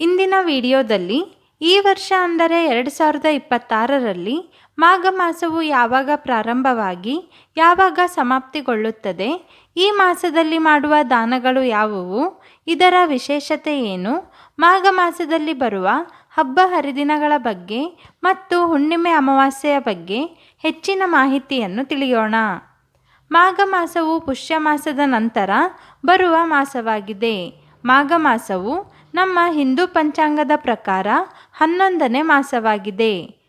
ಇಂದಿನ ವಿಡಿಯೋದಲ್ಲಿ ಈ ವರ್ಷ ಅಂದರೆ ಎರಡು ಸಾವಿರದ ಇಪ್ಪತ್ತಾರರಲ್ಲಿ ಮಾಘ ಮಾಸವು ಯಾವಾಗ ಪ್ರಾರಂಭವಾಗಿ, ಯಾವಾಗ ಸಮಾಪ್ತಿಗೊಳ್ಳುತ್ತದೆ, ಈ ಮಾಸದಲ್ಲಿ ಮಾಡುವ ದಾನಗಳು ಯಾವುವು, ಇದರ ವಿಶೇಷತೆ ಏನು ಮಾಘ ಮಾಸದಲ್ಲಿ ಬರುವ ಹಬ್ಬ ಹರಿದಿನಗಳ ಬಗ್ಗೆ ಮತ್ತು ಹುಣ್ಣಿಮೆ ಅಮಾವಾಸ್ಯೆಯ ಬಗ್ಗೆ ಹೆಚ್ಚಿನ ಮಾಹಿತಿಯನ್ನು ತಿಳಿಯೋಣ. ಮಾಘ ಮಾಸವು ಪುಷ್ಯ ಮಾಸದ ನಂತರ ಬರುವ ಮಾಸವಾಗಿದೆ. ಮಾಘ ಮಾಸವು ನಮ್ಮ ಹಿಂದೂ ಪಂಚಾಂಗದ ಪ್ರಕಾರ ಹನ್ನೊಂದನೇ ಮಾಸವಾಗಿದೆ.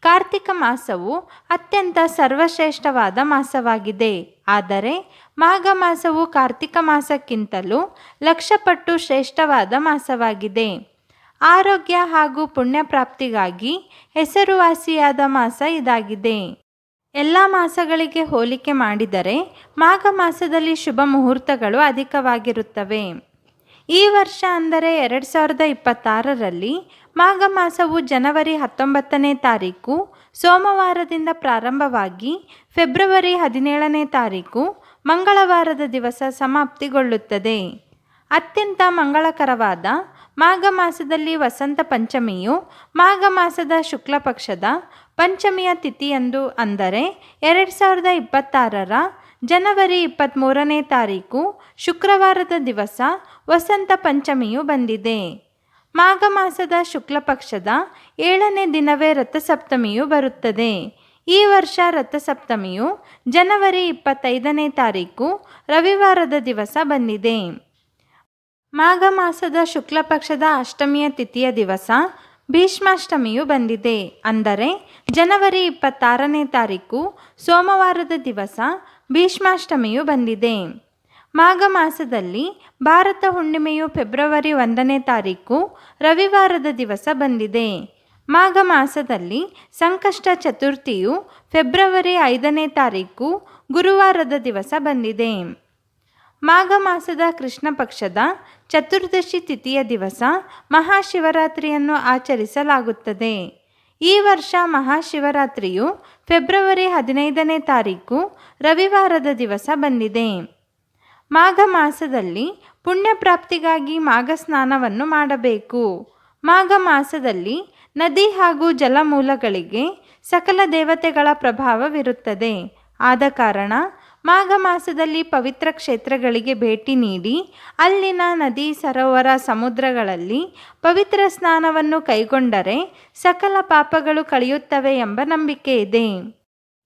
ಕಾರ್ತಿಕ ಮಾಸವು ಅತ್ಯಂತ ಸರ್ವಶ್ರೇಷ್ಠವಾದ ಮಾಸವಾಗಿದೆ. ಆದರೆ ಮಾಘ ಮಾಸವು ಕಾರ್ತಿಕ ಮಾಸಕ್ಕಿಂತಲೂ ಲಕ್ಷಪಟ್ಟು ಶ್ರೇಷ್ಠವಾದ ಮಾಸವಾಗಿದೆ. ಆರೋಗ್ಯ ಹಾಗೂ ಪುಣ್ಯ ಪ್ರಾಪ್ತಿಗಾಗಿ ಹೆಸರುವಾಸಿಯಾದ ಮಾಸ ಇದಾಗಿದೆ. ಎಲ್ಲ ಮಾಸಗಳಿಗೆ ಹೋಲಿಕೆ ಮಾಡಿದರೆ ಮಾಘ ಮಾಸದಲ್ಲಿ ಶುಭ ಮುಹೂರ್ತಗಳು ಅಧಿಕವಾಗಿರುತ್ತವೆ. ಈ ವರ್ಷ ಅಂದರೆ ಎರಡು ಸಾವಿರದ ಇಪ್ಪತ್ತಾರರಲ್ಲಿ ಮಾಘ ಮಾಸವು ಜನವರಿ ಹತ್ತೊಂಬತ್ತನೇ ತಾರೀಕು, ಸೋಮವಾರದಿಂದ ಪ್ರಾರಂಭವಾಗಿ ಫೆಬ್ರವರಿ ಹದಿನೇಳನೇ ತಾರೀಕು ಮಂಗಳವಾರದ ದಿವಸ ಸಮಾಪ್ತಿಗೊಳ್ಳುತ್ತದೆ. ಅತ್ಯಂತ ಮಂಗಳಕರವಾದ ಮಾಘ ಮಾಸದಲ್ಲಿ ವಸಂತ ಪಂಚಮಿಯು ಮಾಘ ಮಾಸದ ಶುಕ್ಲ ಪಕ್ಷದ ಪಂಚಮಿಯ ತಿಥಿಯಂದು ಅಂದರೆ ಎರಡು ಸಾವಿರದ ಇಪ್ಪತ್ತಾರರ ಜನವರಿ ಇಪ್ಪತ್ತ್ಮೂರನೇ ತಾರೀಕು, ಶುಕ್ರವಾರದ ದಿವಸ ವಸಂತ ಪಂಚಮಿಯು ಬಂದಿದೆ. ಮಾಘ ಮಾಸದ ಶುಕ್ಲ ಪಕ್ಷದ ಏಳನೇ ದಿನವೇ ರಥಸಪ್ತಮಿಯು ಬರುತ್ತದೆ. ಈ ವರ್ಷ ರಥಸಪ್ತಮಿಯು ಜನವರಿ ಇಪ್ಪತ್ತೈದನೇ ತಾರೀಕು, ರವಿವಾರದ ದಿವಸ ಬಂದಿದೆ. ಮಾಘ ಮಾಸದ ಶುಕ್ಲ ಪಕ್ಷದ ಅಷ್ಟಮಿಯ ತಿಥಿಯ ದಿವಸ ಭೀಷ್ಮಾಷ್ಟಮಿಯು ಬಂದಿದೆ. ಅಂದರೆ, ಜನವರಿ ಇಪ್ಪತ್ತಾರನೇ ತಾರೀಕು, ಸೋಮವಾರದ ದಿವಸ ಭೀಷ್ಮಾಷ್ಟಮಿಯು ಬಂದಿದೆ. ಮಾಘ ಮಾಸದಲ್ಲಿ ಭಾರತ ಹುಣ್ಣಿಮೆಯು ಫೆಬ್ರವರಿ ಒಂದನೇ ತಾರೀಕು ರವಿವಾರದ ದಿವಸ ಬಂದಿದೆ. ಮಾಘ ಮಾಸದಲ್ಲಿ ಸಂಕಷ್ಟ ಚತುರ್ಥಿಯು ಫೆಬ್ರವರಿ ಐದನೇ ತಾರೀಕು ಗುರುವಾರದ ದಿವಸ ಬಂದಿದೆ. ಮಾಘ ಮಾಸದ ಕೃಷ್ಣ ಪಕ್ಷದ ಚತುರ್ದಶಿ ತಿಥಿಯ ದಿವಸ ಮಹಾಶಿವರಾತ್ರಿಯನ್ನು ಆಚರಿಸಲಾಗುತ್ತದೆ. ಈ ವರ್ಷ ಮಹಾಶಿವರಾತ್ರಿಯು ಫೆಬ್ರವರಿ ಹದಿನೈದನೇ ತಾರೀಕು ರವಿವಾರದ ದಿವಸ ಬಂದಿದೆ. ಮಾಘ ಮಾಸದಲ್ಲಿ ಪುಣ್ಯ ಪ್ರಾಪ್ತಿಗಾಗಿ ಮಾಘ ಸ್ನಾನವನ್ನು ಮಾಡಬೇಕು. ಮಾಘ ಮಾಸದಲ್ಲಿ ನದಿ ಹಾಗೂ ಜಲಮೂಲಗಳಿಗೆ ಸಕಲ ದೇವತೆಗಳ ಪ್ರಭಾವವಿರುತ್ತದೆ. ಆದ ಕಾರಣ ಮಾಘ ಮಾಸದಲ್ಲಿ ಪವಿತ್ರ ಕ್ಷೇತ್ರಗಳಿಗೆ ಭೇಟಿ ನೀಡಿ, ಅಲ್ಲಿನ ನದಿ ಸರೋವರ ಸಮುದ್ರಗಳಲ್ಲಿ ಪವಿತ್ರ ಸ್ನಾನವನ್ನು ಕೈಗೊಂಡರೆ ಸಕಲ ಪಾಪಗಳು ಕಳೆಯುತ್ತವೆ ಎಂಬ ನಂಬಿಕೆ ಇದೆ.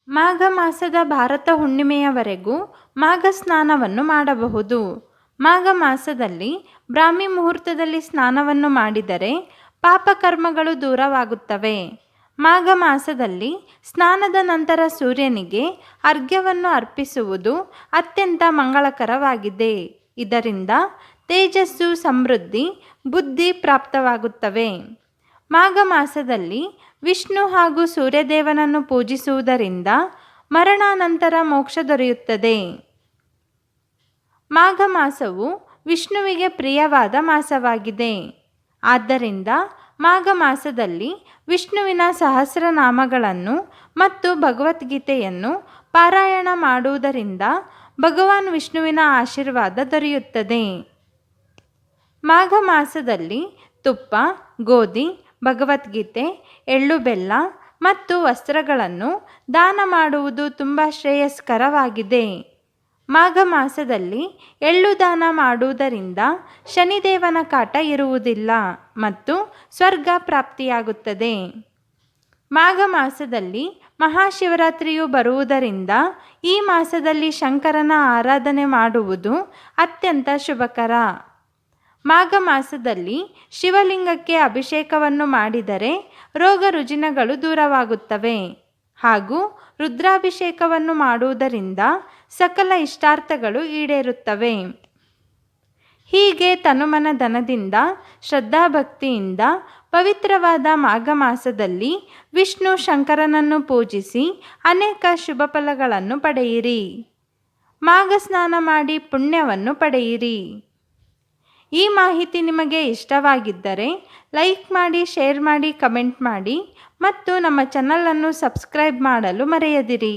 ಮಾಘ ಮಾಸದ ಭಾರತ ಹುಣ್ಣಿಮೆಯವರೆಗೂ ಮಾಘ ಸ್ನಾನವನ್ನು ಮಾಡಬಹುದು. ಮಾಘ ಮಾಸದಲ್ಲಿ ಬ್ರಾಹ್ಮಿ ಮುಹೂರ್ತದಲ್ಲಿ ಸ್ನಾನವನ್ನು ಮಾಡಿದರೆ ಪಾಪಕರ್ಮಗಳು ದೂರವಾಗುತ್ತವೆ. ಮಾಘ ಮಾಸದಲ್ಲಿ ಸ್ನಾನದ ನಂತರ ಸೂರ್ಯನಿಗೆ ಅರ್ಘ್ಯವನ್ನು ಅರ್ಪಿಸುವುದು ಅತ್ಯಂತ ಮಂಗಳಕರವಾಗಿದೆ. ಇದರಿಂದ ತೇಜಸ್ಸು, ಸಮೃದ್ಧಿ, ಬುದ್ಧಿ ಪ್ರಾಪ್ತವಾಗುತ್ತವೆ. ಮಾಘ ಮಾಸದಲ್ಲಿ ವಿಷ್ಣು ಹಾಗೂ ಸೂರ್ಯದೇವನನ್ನು ಪೂಜಿಸುವುದರಿಂದ ಮರಣಾನಂತರ ಮೋಕ್ಷ ದೊರೆಯುತ್ತದೆ. ಮಾಘ ಮಾಸವು ವಿಷ್ಣುವಿಗೆ ಪ್ರಿಯವಾದ ಮಾಸವಾಗಿದೆ. ಆದ್ದರಿಂದ ಮಾಘ ಮಾಸದಲ್ಲಿ ವಿಷ್ಣುವಿನ ಸಹಸ್ರನಾಮಗಳನ್ನು ಮತ್ತು ಭಗವದ್ಗೀತೆಯನ್ನು ಪಾರಾಯಣ ಮಾಡುವುದರಿಂದ ಭಗವಾನ್ ವಿಷ್ಣುವಿನ ಆಶೀರ್ವಾದ ದೊರೆಯುತ್ತದೆ. ಮಾಘ ಮಾಸದಲ್ಲಿ ತುಪ್ಪ, ಗೋಧಿ, ಭಗವದ್ಗೀತೆ, ಎಳ್ಳು ಬೆಲ್ಲ ಮತ್ತು ವಸ್ತ್ರಗಳನ್ನು ದಾನ ಮಾಡುವುದು ತುಂಬ ಶ್ರೇಯಸ್ಕರವಾಗಿದೆ. ಮಾಘ ಮಾಸದಲ್ಲಿ ಎಳ್ಳು ದಾನ ಮಾಡುವುದರಿಂದ ಶನಿದೇವನ ಕಾಟ ಇರುವುದಿಲ್ಲ ಮತ್ತು ಸ್ವರ್ಗ ಪ್ರಾಪ್ತಿಯಾಗುತ್ತದೆ. ಮಾಘ ಮಾಸದಲ್ಲಿ ಮಹಾಶಿವರಾತ್ರಿಯು ಬರುವುದರಿಂದ ಈ ಮಾಸದಲ್ಲಿ ಶಂಕರನ ಆರಾಧನೆ ಮಾಡುವುದು ಅತ್ಯಂತ ಶುಭಕರ. ಮಾಘ ಮಾಸದಲ್ಲಿ ಶಿವಲಿಂಗಕ್ಕೆ ಅಭಿಷೇಕವನ್ನು ಮಾಡಿದರೆ ರೋಗ ರುಜಿನಗಳು ದೂರವಾಗುತ್ತವೆ ಹಾಗೂ ರುದ್ರಾಭಿಷೇಕವನ್ನು ಮಾಡುವುದರಿಂದ ಸಕಲ ಇಷ್ಟಾರ್ಥಗಳು ಈಡೇರುತ್ತವೆ. ಹೀಗೆ ತನುಮನ ಧನದಿಂದ, ಶ್ರದ್ಧಾಭಕ್ತಿಯಿಂದ, ಪವಿತ್ರವಾದ ಮಾಘ ಮಾಸದಲ್ಲಿ ವಿಷ್ಣು ಶಂಕರನನ್ನು ಪೂಜಿಸಿ ಅನೇಕ ಶುಭ ಫಲಗಳನ್ನು ಪಡೆಯಿರಿ. ಮಾಘ ಸ್ನಾನ ಮಾಡಿ ಪುಣ್ಯವನ್ನು ಪಡೆಯಿರಿ. ಈ ಮಾಹಿತಿ ನಿಮಗೆ ಇಷ್ಟವಾಗಿದ್ದರೆ ಲೈಕ್ ಮಾಡಿ, ಶೇರ್ ಮಾಡಿ, ಕಮೆಂಟ್ ಮಾಡಿ ಮತ್ತು ನಮ್ಮ ಚಾನಲನ್ನು ಸಬ್ಸ್ಕ್ರೈಬ್ ಮಾಡಲು ಮರೆಯದಿರಿ.